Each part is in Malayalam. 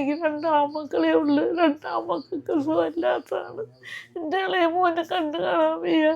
എനിക്ക് രണ്ടാം ആമക്കളേ ഉള്ളു. രണ്ടാം മക്കൾക്ക് സുഖമില്ലാത്തതാണ്. എന്റെ ഇളയ മോനെ കണ്ടു കാണാൻ വയ്യ.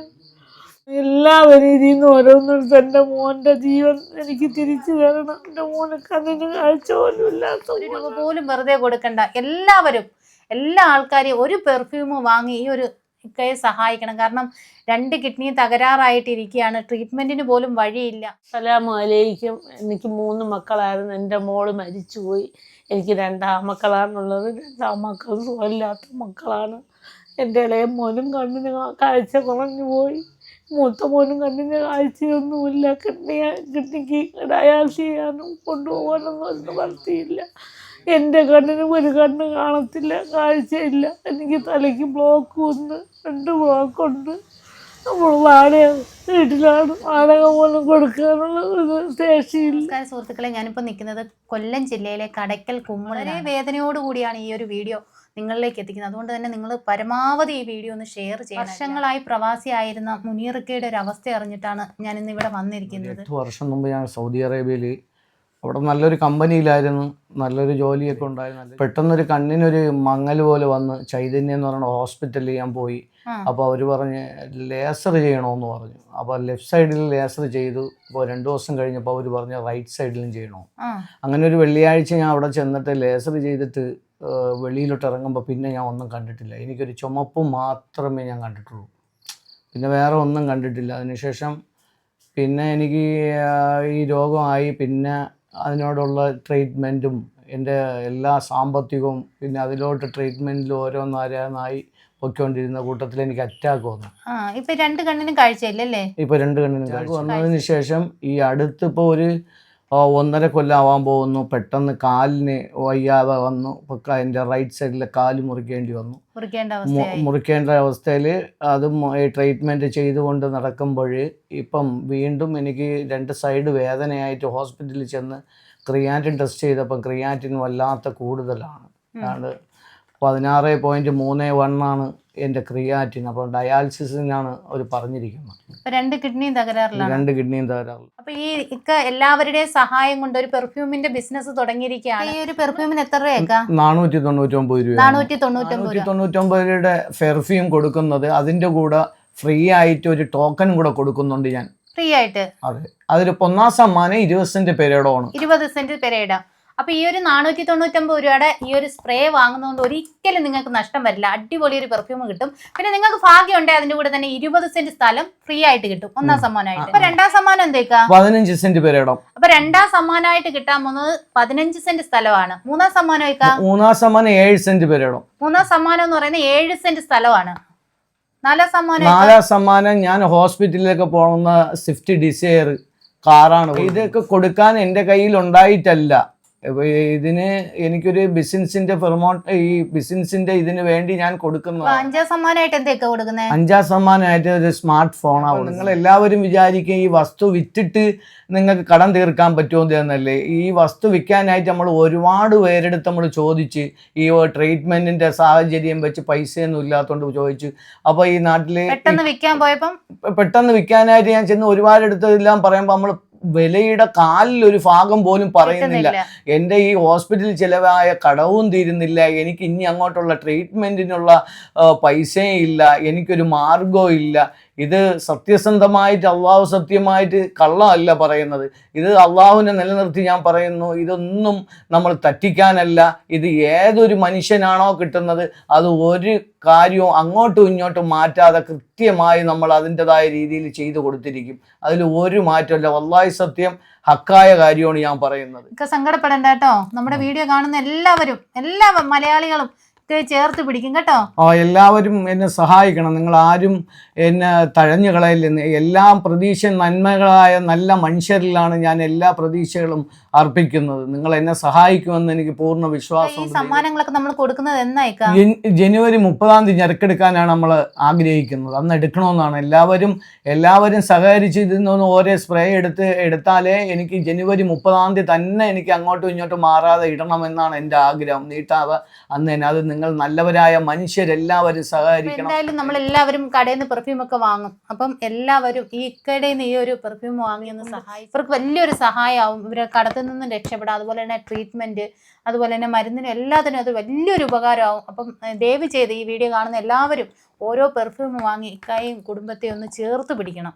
എല്ലാവരും ഇതിൽ നിന്ന് ഓരോന്നെടുത്ത് എന്റെ മോന്റെ ജീവൻ എനിക്ക് തിരിച്ചു തരണം. എന്റെ മോനെ കണ്ണിന് കാഴ്ച പോലും ഇല്ലാത്ത ഒരു രൂപ പോലും വെറുതെ കൊടുക്കണ്ട. എല്ലാവരും എല്ലാ ആൾക്കാരെയും ഒരു പെർഫ്യൂമ് വാങ്ങി ഈ ഒരു ഇക്കയെ സഹായിക്കണം. കാരണം രണ്ട് കിഡ്നി തകരാറായിട്ടിരിക്കുകയാണ് ട്രീറ്റ്മെന്റിന് പോലും വഴിയില്ല. സലാം അലൈക്കും. എനിക്ക് മൂന്ന് മക്കളായിരുന്നു. എന്റെ മോൾ മരിച്ചുപോയി. എനിക്ക് രണ്ടാമക്കളാണുള്ളത് രണ്ടാമക്കൾ സുഖമില്ലാത്ത മക്കളാണ്. എന്റെ ഇളയ മോനും കണ്ണിന് കാഴ്ച കുറഞ്ഞു പോയി മൂത്ത മോനും കണ്ണിന് കാഴ്ചയൊന്നുമില്ല. കിഡ്നി കിഡ്നിക്ക് ഡയാലിസ് ചെയ്യാനും കൊണ്ടുപോകാനൊന്നും ഒന്നും നടത്തിയില്ല. എന്റെ കണ്ണിന് ഒരു കണ്ണ് കാണത്തില്ല കാഴ്ചയില്ല. എനിക്ക് തലയ്ക്ക് ബ്ലോക്ക് ഒന്ന് രണ്ട് ബ്ലോക്കുണ്ട് നമ്മൾ വാടക വീട്ടിലാണ് വാടക പോലും കൊടുക്കാനുള്ള ഒരു ശേഷിയില്ല. സുഹൃത്തുക്കളെ ഞാനിപ്പോൾ നിൽക്കുന്നത് കൊല്ലം ജില്ലയിലെ കടയ്ക്കൽ കുമ്മ വേദനയോടുകൂടിയാണ് വേദനയോട് കൂടിയാണ് ഈ ഒരു വീഡിയോ നിങ്ങളിലേക്ക് എത്തിക്കുന്നത്. അതുകൊണ്ട് തന്നെ നിങ്ങൾ പരമാവധി ഈ വീഡിയോ ഒന്ന് ഷെയർ ചെയ്യണം. വർഷങ്ങളായി പ്രവാസിയായിരുന്ന മുനീറക്കയുടെ ഒരു അവസ്ഥ അറിഞ്ഞിട്ടാണ് ഞാൻ ഇന്ന് ഇവിടെ വന്നിരിക്കുന്നത് എട്ട് വർഷം മുമ്പ് ഞാൻ സൗദി അറേബ്യയിൽ അവിടെ നല്ലൊരു കമ്പനിയിലായിരുന്നു നല്ലൊരു ജോലിയൊക്കെ ഉണ്ടായിരുന്നു. പെട്ടെന്നൊരു കണ്ണിനൊരു മങ്ങൽ പോലെ വന്ന് ചൈതന്യം എന്ന് പറയുന്ന ഹോസ്പിറ്റലിൽ ഞാൻ പോയി. അപ്പോൾ അവർ പറഞ്ഞ് ലേസർ ചെയ്യണമെന്ന് പറഞ്ഞു. അപ്പോൾ ലെഫ്റ്റ് സൈഡിൽ ലേസർ ചെയ്തു. ഇപ്പോൾ രണ്ട് ദിവസം കഴിഞ്ഞപ്പോൾ അവർ പറഞ്ഞ് റൈറ്റ് സൈഡിലും ചെയ്യണോ. അങ്ങനെ ഒരു വെള്ളിയാഴ്ച ഞാൻ അവിടെ ചെന്നിട്ട് ലേസർ ചെയ്തിട്ട് വെളിയിലോട്ട് ഇറങ്ങുമ്പോൾ പിന്നെ ഞാൻ ഒന്നും കണ്ടിട്ടില്ല. എനിക്കൊരു ചുമപ്പ് മാത്രമേ ഞാൻ കണ്ടിട്ടുള്ളൂ. പിന്നെ വേറെ ഒന്നും കണ്ടിട്ടില്ല. അതിനുശേഷം പിന്നെ എനിക്ക് ഈ രോഗമായി പിന്നെ അതിനോടുള്ള ട്രീറ്റ്മെന്റും എന്റെ എല്ലാ സാമ്പത്തികവും പിന്നെ അതിലോട്ട് ട്രീറ്റ്മെന്റിൽ ഓരോന്നോരോന്നായി പൊയ്ക്കൊണ്ടിരുന്ന കൂട്ടത്തിൽ എനിക്ക് അറ്റാക്ക് വന്നു. ഇപ്പൊ രണ്ട് കണ്ണിനും കാഴ്ചയില്ലല്ലേ? ഇപ്പൊ രണ്ട് കണ്ണിനും കാഴ്ച. വന്നതിന് ശേഷം ഈ അടുത്തിപ്പോൾ ഒരു ഒന്നര കൊല്ലാവാൻ പോകുന്നു. പെട്ടെന്ന് കാലിന് വയ്യാതെ വന്നു. എന്റെ റൈറ്റ് സൈഡിലെ കാൽ മുറിക്കേണ്ടി വന്നു. മുറിക്കേണ്ട അവസ്ഥയിൽ അത് ട്രീറ്റ്മെന്റ് ചെയ്തുകൊണ്ട് നടക്കുമ്പോൾ ഇപ്പം വീണ്ടും എനിക്ക് രണ്ട് സൈഡ് വേദനയായിട്ട് ഹോസ്പിറ്റലിൽ ചെന്ന് ക്രിയാറ്റിൻ ടെസ്റ്റ് ചെയ്തപ്പം ക്രിയാറ്റിൻ വല്ലാത്ത കൂടുതലാണ്. അതാണ്ട് പതിനാറ് പോയിന്റ് മൂന്ന് വൺ ആണ് എന്റെ ക്രിയാറ്റിൻ. അപ്പോൾ ഡയാലിസിസിനാണ് അവർ പറഞ്ഞിരിക്കുന്നത്. രണ്ട് കിഡ്നിയും തകരാറിലാണ്. രണ്ട് കിഡ്നിയും തകരാറില്ല അപ്പൊ ഈ ഇക്ക എല്ലാവരുടെയും സഹായം കൊണ്ട് ഒരു പെർഫ്യൂമിന്റെ ബിസിനസ് തുടങ്ങിയിരിക്കുകയാണ്. ഈ ഒരു പെർഫ്യൂമിന് എത്ര രൂപയൊക്കെ നാനൂറ്റി തൊണ്ണൂറ്റൊമ്പത് രൂപ നാനൂറ്റി തൊണ്ണൂറ്റൊമ്പത് രൂപ. രൂപയുടെ പെർഫ്യൂം കൊടുക്കുന്നത് അതിന്റെ കൂടെ ഫ്രീ ആയിട്ട് ഒരു ടോക്കൺ കൂടെ കൊടുക്കുന്നുണ്ട് ഞാൻ. ഫ്രീ ആയിട്ട്. അതെ. അതൊരു ഒന്നാം സമ്മാനം ഇരുപത് സെന്റ് പെരേഡമാണ് ഇരുപത് സെന്റ് പെരയിടാം. അപ്പൊ ഈ ഒരു നാനൂറ്റി തൊണ്ണൂറ്റൊമ്പത് രൂപയുടെ ഈ ഒരു സ്പ്രേ വാങ്ങുന്നതുകൊണ്ട് ഒരിക്കലും നിങ്ങൾക്ക് നഷ്ടം വരില്ല. അടിപൊളി ഒരു പെർഫ്യൂം കിട്ടും. പിന്നെ നിങ്ങൾക്ക് ഭാഗ്യം ഉണ്ടെങ്കിൽ അതിന്റെ കൂടെ തന്നെ ഇരുപത് സെന്റ് സ്ഥലം ഫ്രീ ആയിട്ട് കിട്ടും. ഒന്നാം സമ്മാനമായിട്ട്. അപ്പൊ രണ്ടാം സമ്മാനം എന്തേക്കാ? പതിനഞ്ച് സെന്റ് പെരേഡം അപ്പൊ രണ്ടാം സമ്മാനമായിട്ട് കിട്ടാൻ പോകുന്നത് പതിനഞ്ച് സെന്റ് സ്ഥലമാണ്. മൂന്നാം സമ്മാനം മൂന്നാം സമ്മാനം ഏഴ് സെന്റ് പേരിടും മൂന്നാം സമ്മാനം എന്ന് പറയുന്നത് ഏഴ് സെന്റ് സ്ഥലമാണ്. നാലാം സമ്മാനം നാലാം സമ്മാനം ഞാൻ ഹോസ്പിറ്റലിലേക്ക് പോകുന്ന സ്വിഫ്റ്റ് ഡിസയർ കാറാണ് ഇതൊക്കെ കൊടുക്കാൻ എന്റെ കയ്യിൽ ഉണ്ടായിട്ടല്ല. ഇതിന് എനിക്കൊരു ബിസിനസിന്റെ ഫെർമോട്ട് ഈ ബിസിനസിന്റെ ഇതിന് വേണ്ടി ഞാൻ കൊടുക്കുന്ന അഞ്ചാം സമ്മാനമായിട്ട് എന്തൊക്കെ കൊടുക്കുന്നത് അഞ്ചാം സമ്മാനമായിട്ട് ഒരു സ്മാർട്ട് ഫോണാണ് നിങ്ങൾ എല്ലാവരും വിചാരിക്കും ഈ വസ്തു വിറ്റിട്ട് നിങ്ങൾക്ക് കടം തീർക്കാൻ പറ്റുമോ എന്നല്ലേ. ഈ വസ്തു വിൽക്കാനായിട്ട് നമ്മൾ ഒരുപാട് പേരെടുത്ത് നമ്മൾ ചോദിച്ച് ഈ ട്രീറ്റ്മെന്റിന്റെ സാഹചര്യം വെച്ച് പൈസയൊന്നും ഇല്ലാത്തതുകൊണ്ട് ചോദിച്ചു. അപ്പോൾ ഈ നാട്ടിൽ പെട്ടെന്ന് വിൽക്കാൻ പോയപ്പം പെട്ടെന്ന് വിൽക്കാനായിട്ട് ഞാൻ ചെന്ന് ഒരുപാട് എടുത്തതെല്ലാം പറയുമ്പോൾ നമ്മൾ വിലയുടെ കാലിൽ ഒരു ഭാഗം പോലും പറയുന്നില്ല. എന്റെ ഈ ഹോസ്പിറ്റൽ ചിലവായ കടവും തീരുന്നില്ല. എനിക്ക് ഇനി അങ്ങോട്ടുള്ള ട്രീറ്റ്മെന്റിനുള്ള പൈസയും ഇല്ല. എനിക്കൊരു മാർഗവും ഇല്ല. ഇത് സത്യസന്ധമായിട്ട് അള്ളാഹു സത്യമായിട്ട് കള്ളമല്ല പറയുന്നത്. ഇത് അള്ളാഹുവിനെ നിലനിർത്തി ഞാൻ പറയുന്നു ഇതൊന്നും നമ്മൾ തട്ടിക്കാനല്ല ഇത് ഏതൊരു മനുഷ്യനാണോ കിട്ടുന്നത് അത് ഒരു കാര്യവും അങ്ങോട്ടും ഇങ്ങോട്ടും മാറ്റാതെ കൃത്യമായി നമ്മൾ അതിന്റെതായ രീതിയിൽ ചെയ്തു കൊടുത്തിരിക്കും. അതിൽ ഒരു മാറ്റമല്ല വല്ലാഹി സത്യം ഹക്കായ കാര്യമാണ് ഞാൻ പറയുന്നത്. സങ്കടപ്പെടേണ്ട കേട്ടോ. നമ്മുടെ വീഡിയോ കാണുന്ന എല്ലാവരും എല്ലാ മലയാളികളും ചേർത്ത് പിടിക്കും കേട്ടോ. ഓ എല്ലാവരും എന്നെ സഹായിക്കണം. നിങ്ങൾ ആരും എന്നെ തഴഞ്ഞു കളയില്ലെന്ന് എല്ലാം പ്രതീക്ഷ നന്മകളായ നല്ല മനുഷ്യരിലാണ് ഞാൻ എല്ലാ പ്രതീക്ഷകളും അർപ്പിക്കുന്നത്. നിങ്ങൾ എന്നെ സഹായിക്കുമെന്ന് എനിക്ക് പൂർണ വിശ്വാസം സമ്മാനങ്ങളൊക്കെ നമ്മൾ കൊടുക്കുന്നത് ജനുവരി മുപ്പതാം തീയതി ഞെരക്കെടുക്കാനാണ് നമ്മൾ ആഗ്രഹിക്കുന്നത്. അന്ന് എടുക്കണമെന്നാണ്. എല്ലാവരും എല്ലാവരും സഹകരിച്ച് ഇതിൽ നിന്ന് ഓരോ സ്പ്രേ എടുത്ത് എടുത്താലേ എനിക്ക് ജനുവരി മുപ്പതാം തീയതി തന്നെ എനിക്ക് അങ്ങോട്ടും ഇങ്ങോട്ടും മാറാതെ ഇടണമെന്നാണ് എന്റെ ആഗ്രഹം. നീട്ടാതെ അന്ന് തന്നെ അത് നിങ്ങൾ നല്ലവരായ മനുഷ്യരെല്ലാവരും സഹകരിക്കണം. എന്തായാലും നമ്മൾ എല്ലാവരും കടയിൽ നിന്ന് പെർഫ്യൂം ഒക്കെ വാങ്ങും. അപ്പം എല്ലാവരും ഈ കടയിൽ നിന്ന് ഈ ഒരു പെർഫ്യൂം വാങ്ങിയൊന്ന് സഹായിക്കും ഇവർക്ക് വലിയൊരു സഹായമാവും. ഇവരെ കടത്തിൽ നിന്നും രക്ഷപ്പെടാം. അതുപോലെ തന്നെ ട്രീറ്റ്മെന്റ് അതുപോലെ തന്നെ മരുന്നിനും എല്ലാത്തിനും അത് വലിയൊരു ഉപകാരമാകും അപ്പം ദയവ് ചെയ്ത് ഈ വീഡിയോ കാണുന്ന എല്ലാവരും ഓരോ പെർഫ്യൂം വാങ്ങി ഇക്കായും കുടുംബത്തെ ഒന്ന് ചേർത്ത് പിടിക്കണം.